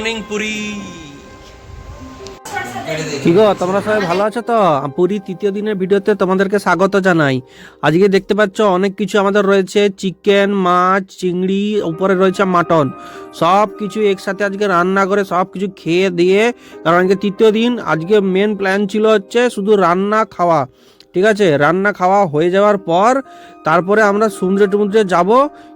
Morning Puri কি গো, তোমরা সবাই ভালো আছো তো? পুরী তৃতীয় দিনের ভিডিওতে তোমাদেরকে স্বাগত জানাই। আজকে দেখতে পাচ্ছ, অনেক কিছু আমাদের রয়েছে। চিকেন, মাছ, চিংড়ি, উপরে রয়েছে মাটন। সব কিছু একসাথে আজকে রান্না করে সব কিছু খেয়ে দিয়ে, কারণ আজকে তৃতীয় দিন, আজকে মেন প্ল্যান ছিল হচ্ছে শুধু রান্না, খাওয়া। ঠিক আছে? রান্না খাওয়া হয়ে যাওয়ার পর তারপরে আমরা সমুদ্রে টুমুদ্রে যাব।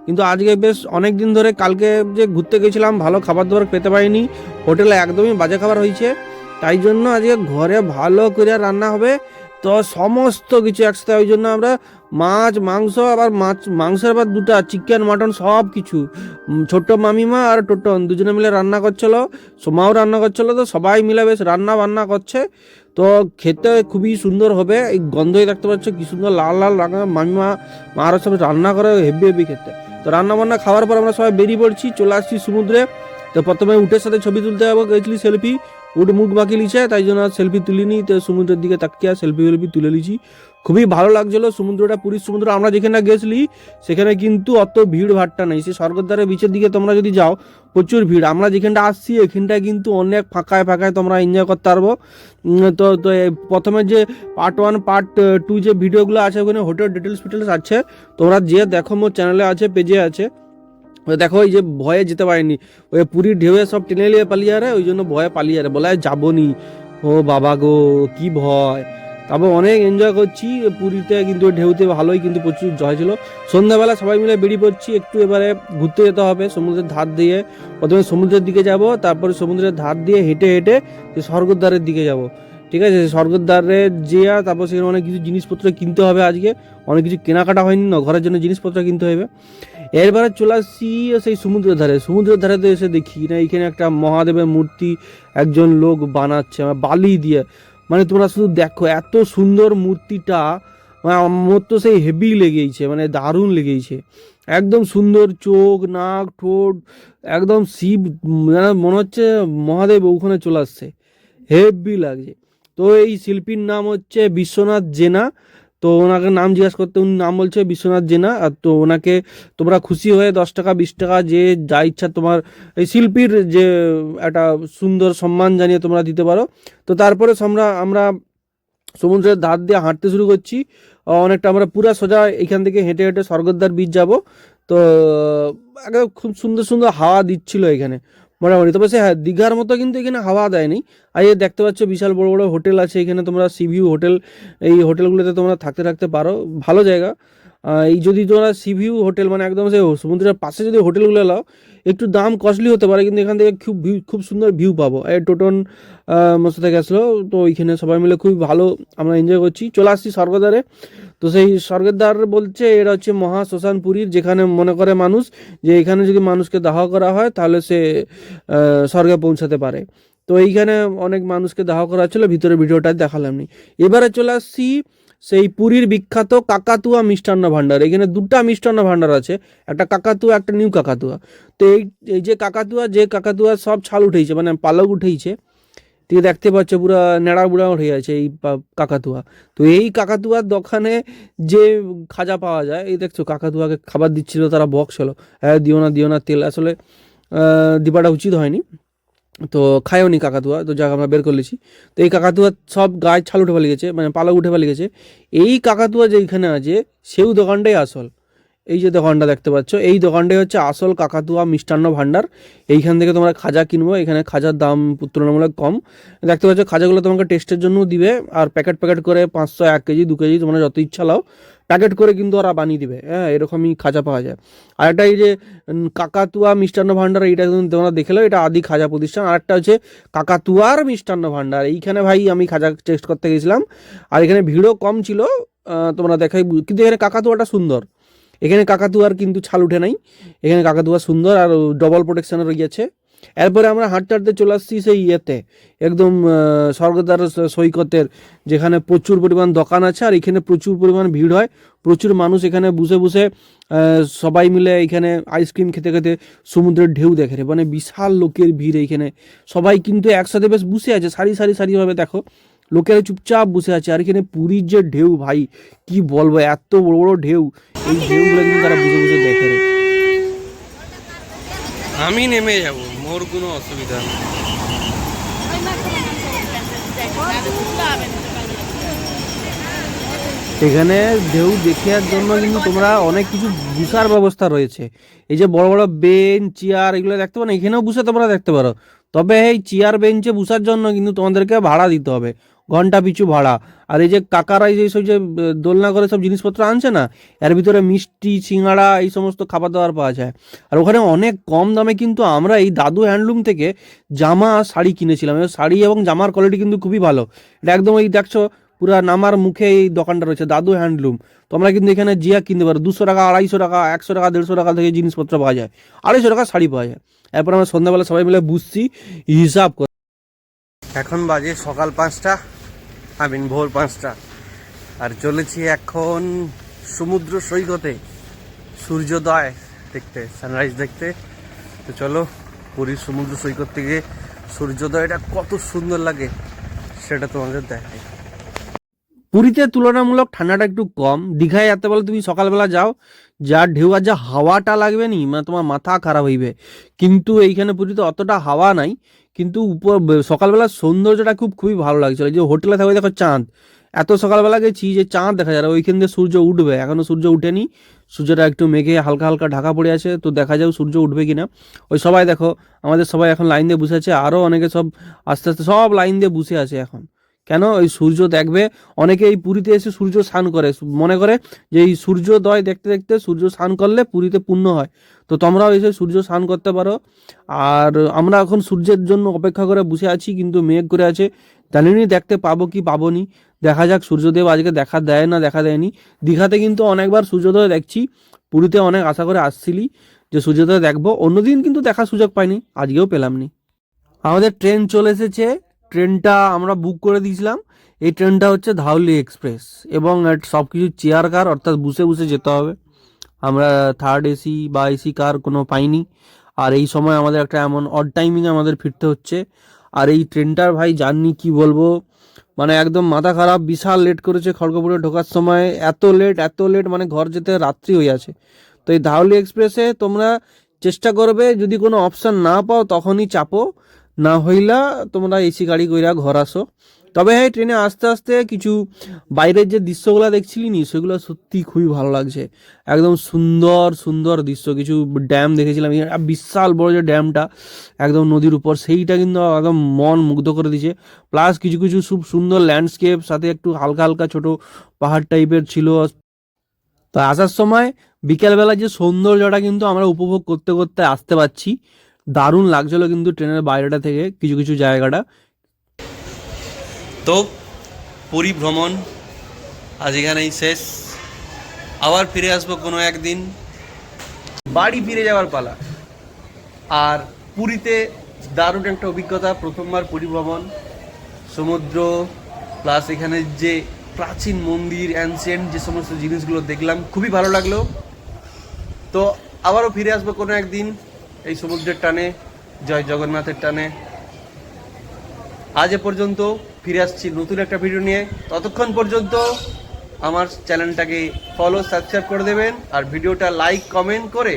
কিন্তু আজকে বেশ অনেক দিন ধরে কালকে যে ঘুরতে গেছিলাম, ভালো খাবার দাবার পেতে পারিনি। হোটেলে একদমই বাজে খাবার হয়েছে। তাই জন্য আজকে ঘরে ভালো করে রান্না হবে। তো সমস্ত কিছু একসাথে, ওই জন্য আমরা মাছ, মাংস, আবার মাছ, মাংসের আবার দুটা চিকেন মাটন সব কিছু ছোট্ট মামিমা আর টোটন দুজনে মিলে রান্না করছিল। সোমাও রান্না করছিল, তো সবাই মিলে বেশ রান্না বান্না করছে। তো খেতে খুবই সুন্দর হবে, এই গন্ধই দেখতে পাচ্ছ, কি সুন্দর লাল লাল রান্না মামিমা মারা সব রান্না করে হেভি হেভি খেতে। তো রান্না বান্না খাওয়ার পর আমরা সবাই বেরিয়ে পড়ছি, চলে আসছি সমুদ্রে। তো প্রথমে উঠের সাথে ছবি তুলতে গেছিলি সেলফি। উঠ মুখ বাকি লিছে, তাই জন্য আর সেলফি তুলিনি। তো সমুদ্রের দিকে তাকিয়ে সেলফি ফেলফি তুলে লিছি। খুবই ভালো লাগছিল সমুদ্রটা পুরীর সমুদ্র। আমরা যেখানে গেছিলি, সেখানে কিন্তু অত ভিড় ভাট্টা নেই। সে স্বর্গদ্বারের বিচের দিকে তোমরা যদি যাও, প্রচুর ভিড়। আমরা যেখানটা আসছি এখানটা কিন্তু অনেক ফাঁকায় ফাঁকায় তোমরা এনজয় করতে পারব। তো তো প্রথমে যে পার্ট ওয়ান পার্ট টু যে ভিডিওগুলো আছে, ওখানে হোটেল ডিটেলস ফিটেলস আছে। তোমরা যে দেখো, মোর চ্যানেলে আছে পেজে আছে। দেখো ওই যে ভয়ে যেতে পারিনি। ওই পুরীর ঢেউয়ে সব টেনে নিয়ে পালিয়ে আরে, ওই জন্য ভয়ে পালিয়ে আরে। বলে যাব নি ও বাবা গো, কি ভয়। তারপর অনেক এনজয় করছি পুরীতে কিন্তু ঢেউতে ভালোই কিন্তু প্রচুর জয় ছিল। সন্ধ্যাবেলা সবাই মিলে বেরিয়ে পড়ছি, একটু এবারে ঘুরতে যেতে হবে, সমুদ্রের ধার দিয়ে। প্রথমে সমুদ্রের দিকে যাব, তারপরে সমুদ্রের ধার দিয়ে হেঁটে হেঁটে স্বর্গদ্বারের দিকে যাব। ঠিক আছে স্বর্গদ্বারে যেয়া, তারপর সেখানে অনেক কিছু জিনিসপত্র কিনতে হবে আজকে। অনেক কিছু কেনাকাটা হয়নি, না, ঘরের জন্য জিনিসপত্র কিনতে হবে এরপরে চলে আসছি সেই সমুদ্রের ধারে। সমুদ্রের ধারে তো এসে দেখি না, এখানে একটা মহাদেবের মূর্তি একজন লোক বানাচ্ছে মানে বালি দিয়ে। মানে তোমরা শুধু দেখো, এত সুন্দর মূর্তিটা মানে আমার তো সেই হেভি লেগেইছে মানে দারুণ লেগেইছে। একদম সুন্দর চোখ, নাক, ঠোঁট, একদম শিব মনে হচ্ছে মহাদেব ওখানে চলে আসছে। হেভি লাগছে। তো এই শিল্পীর নাম হচ্ছে বিশ্বনাথ জেনা। তো ওনাকে নাম জিজ্ঞাসা করতে উনি নাম বলছে বিশ্বনাথ জেনা। আর তো ওনাকে তোমরা খুশি হয়ে দশ টাকা, বিশ টাকা যে যা ইচ্ছা তোমার এই শিল্পীর যে একটা সুন্দর সম্মান জানিয়ে তোমরা দিতে পারো। তো তারপরে আমরা আমরা সমুদ্রের ধার দিয়ে হাঁটতে শুরু করছি। অনেকটা আমরা পুরা সোজা এখান থেকে হেঁটে হেঁটে স্বর্গদ্বার বীচ যাব। তো একদম খুব সুন্দর সুন্দর হাওয়া দিচ্ছিল এখানে। মোটামুটি। তবে সে হ্যাঁ দীঘার মতো কিন্তু এখানে হাওয়া দেয়নি। আর এই দেখতে পাচ্ছ, বিশাল বড় বড় হোটেল আছে। এখানে তোমরা সি ভিউ হোটেল, এই হোটেলগুলোতে তোমরা থাকতে থাকতে পারো। ভালো জায়গা। এই যদি তোমরা সিভিউ হোটেল মানে একদম সে সমুদ্রের পাশে যদি হোটেলগুলো নাও একটু দাম কস্টলি হতে পারে, কিন্তু এখান থেকে খুব ভিউ খুব সুন্দর ভিউ পাবো। এই টোটন মস্ত আসলো, তো ওইখানে সবাই মিলে খুবই ভালো আমরা এনজয় করছি। চলে আসছি স্বর্গদ্বারে। তো সেই স্বর্গদ্বার বলছে, এটা হচ্ছে মহা শ্মশান পুরীর যেখানে মনে করে মানুষ যে এখানে যদি মানুষকে দাহ করা হয়, তাহলে সে স্বর্গে পৌঁছাতে পারে। তো এইখানে অনেক মানুষকে দাহ করা ছিল ভিতরে ভিডিওটা দেখালাম নি এবারে চলে আসছি সেই পুরীর বিখ্যাত কাকাতুয়া মিষ্টান্ন ভাণ্ডার। এখানে দুটা মিষ্টান্ন ভাণ্ডার আছে, একটা কাকাতুয়া, একটা নিউ কাকাতুয়া। তো এই এই যে কাকাতুয়া যে কাকাতুয়া সব ছাল উঠেছে মানে পালক উঠেছে ঠিক দেখতে পাচ্ছ পুরো নেড়া বুড়া উঠে আছে এই কাকাতুয়া। তো এই কাকাতুয়ার দোকানে যে খাজা পাওয়া যায়, এই দেখছ কাকাতুয়াকে খাবার দিচ্ছিল, তারা বক্স হলো। হ্যাঁ দিও না দিও না, তেল, আসলে দিবাটা উচিত হয়নি। তো খায়ওনি কাকাতুয়া, তো যাকে আমরা বের করে নিয়েছি তো এই কাকাতুয়া সব গাছ ছাল উঠে ফেলে গেছে মানে পালক উঠে ফেলে গেছে। এই কাকাতুয়া যেখানে আছে, সেও দোকানটাই আসল। এই যে দোকানটা দেখতে পাচ্ছ, এই দোকানটাই হচ্ছে আসল কাকাতুয়া মিষ্টান্ন ভাণ্ডার এইখান থেকে তোমরা খাজা কিনবো, এখানে খাজার দাম তুলনামূলক কম। দেখতে পাচ্ছ, খাজাগুলো তোমাকে টেস্টের জন্য দিবে, আর প্যাকেট প্যাকেট করে পাঁচশো এক কেজি, দু কেজি, তোমরা যত ইচ্ছা লাও। প্যাকেট করে কিন্তু ওরা বানিয়ে দিবে হ্যাঁ এরকমই খাজা পাওয়া যায়। আর একটা এই যে কাকাতুয়া মিষ্টান্ন ভাণ্ডার এইটা কিন্তু তোমরা দেখে এটা আদি খাজা প্রতিষ্ঠান। আর একটা হচ্ছে কাকাতুয়ার মিষ্টান্ন ভাণ্ডার এইখানে ভাই আমি খাজা টেস্ট করতে গেছিলাম, আর এখানে ভিড়ও কম ছিল তোমরা দেখাই, কিন্তু এখানে কাকাতুয়াটা সুন্দর। এখানে কাকাতুয়ার কিন্তু ছাল উঠে নাই। এখানে কাকাতুয়া সুন্দর আর ডবল প্রোটেকশনের রয়েছে এরপরে আমরা হাঁটতে হাঁটতে চলে আসছি সেই ইয়েতে, একদম স্বর্গদ্বার সৈকতের, যেখানে প্রচুর পরিমাণ দোকান আছে আর এখানে প্রচুর পরিমাণ ভিড় হয়। প্রচুর মানুষ এখানে বসে বসে সবাই মিলে এখানে আইসক্রিম খেতে খেতে সমুদ্রের ঢেউ দেখে। মানে বিশাল লোকের ভিড় এইখানে সবাই কিন্তু একসাথে বেশ বসে আছে, সারি সারি সারিভাবে দেখো। লোকেরা চুপচাপ বসে আছে। আর এখানে পুরীর যে ঢেউ ভাই, কি বলব, এত বড় বড় ঢেউ। এই ঢেউগুলো কিন্তু তারা বসে বসে দেখে আমি নেমে যাব মোর কোনো অসুবিধা নেই। এখানে ঢেউ দেখার জন্য কিন্তু তোমরা অনেক কিছু বুসার ব্যবস্থা রয়েছে। এই যে বড় বড় বেঞ্চ চেয়ার এগুলো দেখতে পারো না, এখানেও বুসে তোমরা দেখতে পারো। তবে এই চেয়ার বেঞ্চে বুসার জন্য কিন্তু তোমাদেরকে ভাড়া দিতে হবে। ঘণ্টা পিছু ভাড়া। আর এই যে কাকারা এই যে সব যে দোলনা করে সব জিনিসপত্র আনছে না, এর ভিতরে মিষ্টি সিঙ্গাড়া এই সমস্ত খাবার দাবার পাওয়া যায়। আর ওখানে অনেক কম দামে কিন্তু আমরা এই দাদু হ্যান্ডলুম থেকে জামা আর শাড়ি কিনেছিলাম। শাড়ি এবং জামার কোয়ালিটি কিন্তু খুবই ভালো। এটা একদম এই দেখছ, পুরা নামার মুখে এই দোকানটা রয়েছে, দাদু হ্যান্ডলুম। তোমরা কিন্তু এখানে জিয়া কিনতে পারো। দুশো টাকা, আড়াইশো টাকা, একশো টাকা, দেড়শো টাকা থেকে জিনিসপত্র পাওয়া যায়। আড়াইশো টাকা শাড়ি পাওয়া যায়। এরপর আমরা সন্ধ্যাবেলা সবাই মিলে বুঝছি, হিসাব করে এখন বাজে সকাল পাঁচটা। আই মিন ভোর পাঁচটা। আর চলেছি এখন সমুদ্র সৈকতে। সূর্যোদয় দেখতে সানরাইজ দেখতে। তো চলো পুরীর সমুদ্র সৈকত থেকে সূর্যোদয়টা কত সুন্দর লাগে, সেটা তোমাদের দেখাই। পুরীতে তুলনামূলক ঠান্ডাটা একটু কম। দীঘায় এত বলে তুমি সকালবেলা যাও যা ঢেউ আর যা হাওয়াটা লাগবে নি মানে তোমার মাথা খারাপ হইবে। কিন্তু এইখানে পুরীতে অতটা হাওয়া নাই, কিন্তু উপর, সকালবেলার সৌন্দর্যটা খুব, খুবই ভালো লাগছিল। যে হোটেলে থাকবে দেখো চাঁদ। এত সকালবেলা গেছি যে চাঁদ দেখা যায় ওইখান দিয়ে সূর্য উঠবে। এখনও সূর্য উঠেনি। সূর্যটা একটু মেঘে হালকা হালকা ঢাকা পড়ে আছে, তো দেখা যাবে সূর্য উঠবে কিনা। ওই সবাই দেখো, আমাদের সবাই এখন লাইন দিয়ে বসে আছে আরও অনেকে সব আস্তে আস্তে সব লাইন দিয়ে বসে আছে এখন। কেন? ওই সূর্য দেখবে, অনেকে এই পুরীতে এসে সূর্য স্নান করে। মনে করে যে এই সূর্যোদয় দেখতে দেখতে সূর্য স্নান করলে পুরীতে পুণ্য হয়। তো তোমরাও এসে সূর্য স্নান করতে পারো। আর আমরা এখন সূর্যের জন্য অপেক্ষা করে বসে আছি, কিন্তু মেঘ করে আছে। জানিনি দেখতে পাবো কি পাবো নি। দেখা যাক, সূর্যদেব আজকে দেখা দেয় না দেখা দেয়নি। দীঘাতে কিন্তু অনেকবার সূর্যোদয় দেখছি। পুরীতে অনেক আশা করে আসছিলি যে সূর্যোদয় দেখব। অন্যদিন কিন্তু দেখার সুযোগ পাইনি। আজকেও পেলাম নি। আমাদের ট্রেন চলে এসেছে। ট্রেনটা আমরা বুক করে দিয়েছিলাম। এই ট্রেনটা হচ্ছে ধাউলি এক্সপ্রেস এবং সব কিছু চেয়ার কার, অর্থাৎ বুসে বুসে যেতে হবে। আমরা থার্ড এসি বা এসি কার কোনো পাইনি। আর এই সময় আমাদের একটা এমন অড টাইমিং আমাদের ফিরতে হচ্ছে। আর এই ট্রেনটার ভাই জার্নি কি বলব? মানে একদম মাথা খারাপ, বিশাল লেট করেছে খড়গপুরে ঢোকার সময়। এত লেট এত লেট মানে ঘর যেতে রাত্রি হয়ে আছে। তো এই ধাউলি এক্সপ্রেসে তোমরা চেষ্টা করবে, যদি কোনো অপশান না পাও তখনই চাপো। না হইলা তোমরা এসি গাড়ি কইরা ঘর আসো। তবে হ্যাঁ ট্রেনে আস্তে আস্তে কিছু বাইরের যে দৃশ্যগুলো দেখছিলি নি, সেগুলো সত্যি খুবই ভালো লাগছে। একদম সুন্দর সুন্দর দৃশ্য। কিছু ড্যাম দেখেছিলাম বিশাল বড় যে ড্যামটা, একদম নদীর উপর, সেইটা কিন্তু একদম মন মুগ্ধ করে দিয়েছে। প্লাস কিছু কিছু খুব সুন্দর ল্যান্ডস্কেপ, সাথে একটু হালকা হালকা ছোট পাহাড় টাইপের ছিল। তো আসার সময় বিকেলবেলা যে সৌন্দর্যটা কিন্তু আমরা উপভোগ করতে করতে আসতে পারছি। দারুণ লাগছিল কিন্তু ট্রেনের বাইরেটা থেকে কিছু কিছু জায়গাটা। তো পুরী ভ্রমণ আজ এখানেই শেষ। আবার ফিরে আসব কোনো একদিন। বাড়ি ফিরে যাওয়ার পালা। আর পুরীতে দারুণ একটা অভিজ্ঞতা, প্রথমবার পুরী ভ্রমণ। সমুদ্র প্লাস এখানে যে প্রাচীন মন্দির অ্যানসিয়েন্ট যে সমস্ত জিনিসগুলো দেখলাম, খুবই ভালো লাগল। তো আবারও ফিরে আসব কোনো একদিন। এই সমুদ্রের টানে, জয় জগন্নাথের টানে। আজ এ পর্যন্ত ফিরে আসছি নতুন একটা ভিডিও নিয়ে। ততক্ষণ পর্যন্ত আমার চ্যানেলটাকে ফলো সাবস্ক্রাইব করে দেবেন আর ভিডিওটা লাইক কমেন্ট করে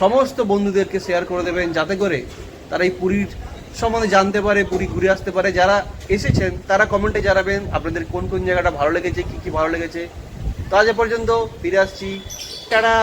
সমস্ত বন্ধুদেরকে শেয়ার করে দেবেন যাতে করে তারা এই পুরীর সম্বন্ধে জানতে পারে, পুরী ঘুরে আসতে পারে। যারা এসেছেন, তারা কমেন্টে জানাবেন আপনাদের কোন কোন জায়গাটা ভালো লেগেছে, কি কি ভালো লেগেছে। তো আজ পর্যন্ত ফিরে আসছি। টাটা!